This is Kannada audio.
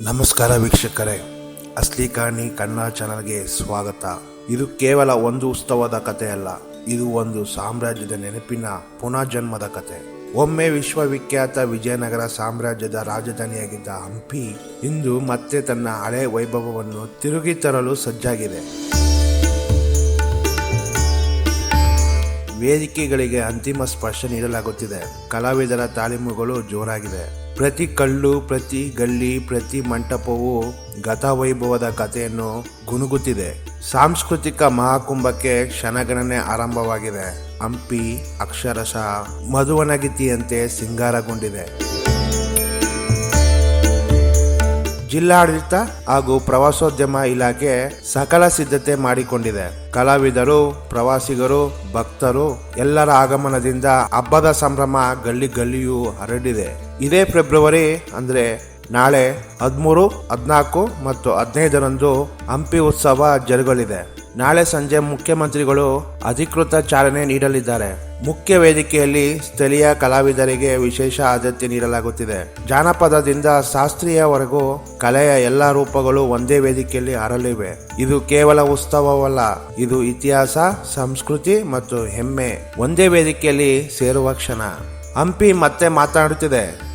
ನಮಸ್ಕಾರ ವೀಕ್ಷಕರೇ. ಅಸ್ಲಿ ಕಾಣಿ ಕನ್ನಡ ಚಾನಲ್ಗೆ ಸ್ವಾಗತ. ಇದು ಕೇವಲ ಒಂದು ಉತ್ಸವದ ಕಥೆಯಲ್ಲ, ಇದು ಒಂದು ಸಾಮ್ರಾಜ್ಯದ ನೆನಪಿನ ಪುನರ್ಜನ್ಮದ ಕತೆ ಒಮ್ಮೆ ವಿಶ್ವವಿಖ್ಯಾತ ವಿಜಯನಗರ ಸಾಮ್ರಾಜ್ಯದ ರಾಜಧಾನಿಯಾಗಿದ್ದ ಹಂಪಿ ಇಂದು ಮತ್ತೆ ತನ್ನ ಹಳೆ ವೈಭವವನ್ನು ತಿರುಗಿ ತರಲು ಸಜ್ಜಾಗಿದೆ. ವೇದಿಕೆಗಳಿಗೆ ಅಂತಿಮ ಸ್ಪರ್ಶ ನೀಡಲಾಗುತ್ತಿದೆ. ಕಲಾವಿದರ ತಾಲೀಮುಗಳು ಜೋರಾಗಿದೆ. ಪ್ರತಿ ಕಲ್ಲು, ಪ್ರತಿ ಗಲ್ಲಿ, ಪ್ರತಿ ಮಂಟಪವು ಗತವೈಭವದ ಕಥೆಯನ್ನು ಗುನುಗುತ್ತಿದೆ. ಸಾಂಸ್ಕೃತಿಕ ಮಹಾಕುಂಭಕ್ಕೆ ಕ್ಷಣಗಣನೆ ಆರಂಭವಾಗಿದೆ. ಹಂಪಿ, ಅಕ್ಷರಶಃ ಮಧುವನಗಿತಿಯಂತೆ ಸಿಂಗಾರಗೊಂಡಿದೆ. ಜಿಲ್ಲಾಡಳಿತ ಹಾಗೂ ಪ್ರವಾಸೋದ್ಯಮ ಇಲಾಖೆ ಸಕಲ ಸಿದ್ಧತೆ ಮಾಡಿಕೊಂಡಿದೆ. ಕಲಾವಿದರು, ಪ್ರವಾಸಿಗರು, ಭಕ್ತರು ಎಲ್ಲರ ಆಗಮನದಿಂದ ಹಬ್ಬದ ಸಂಭ್ರಮ ಗಲ್ಲಿ ಗಲ್ಲಿಯೂ ಹರಡಿದೆ. ಇದೇ ಫೆಬ್ರವರಿ ಅಂದ್ರೆ ನಾಳೆ ಹದಿಮೂರು, ಹದಿನಾಲ್ಕು ಮತ್ತು ಹದಿನೈದರಂದು ಹಂಪಿ ಉತ್ಸವ ಜರುಗಲಿದೆ. ನಾಳೆ ಸಂಜೆ ಮುಖ್ಯಮಂತ್ರಿಗಳು ಅಧಿಕೃತ ಚಾಲನೆ ನೀಡಲಿದ್ದಾರೆ. ಮುಖ್ಯ ವೇದಿಕೆಯಲ್ಲಿ ಸ್ಥಳೀಯ ಕಲಾವಿದರಿಗೆ ವಿಶೇಷ ಆದ್ಯತೆ ನೀಡಲಾಗುತ್ತಿದೆ. ಜಾನಪದದಿಂದ ಶಾಸ್ತ್ರೀಯವರೆಗೂ ಕಲೆಯ ಎಲ್ಲ ರೂಪಗಳು ಒಂದೇ ವೇದಿಕೆಯಲ್ಲಿ ಹರಲಿವೆ ಇದು ಕೇವಲ ಉತ್ಸವವಲ್ಲ, ಇದು ಇತಿಹಾಸ, ಸಂಸ್ಕೃತಿ ಮತ್ತು ಹೆಮ್ಮೆ. ಒಂದೇ ವೇದಿಕೆಯಲ್ಲಿ ಸೇರುವ ಕ್ಷಣ. ಹಂಪಿ ಮತ್ತೆ ಮಾತನಾಡುತ್ತಿದೆ.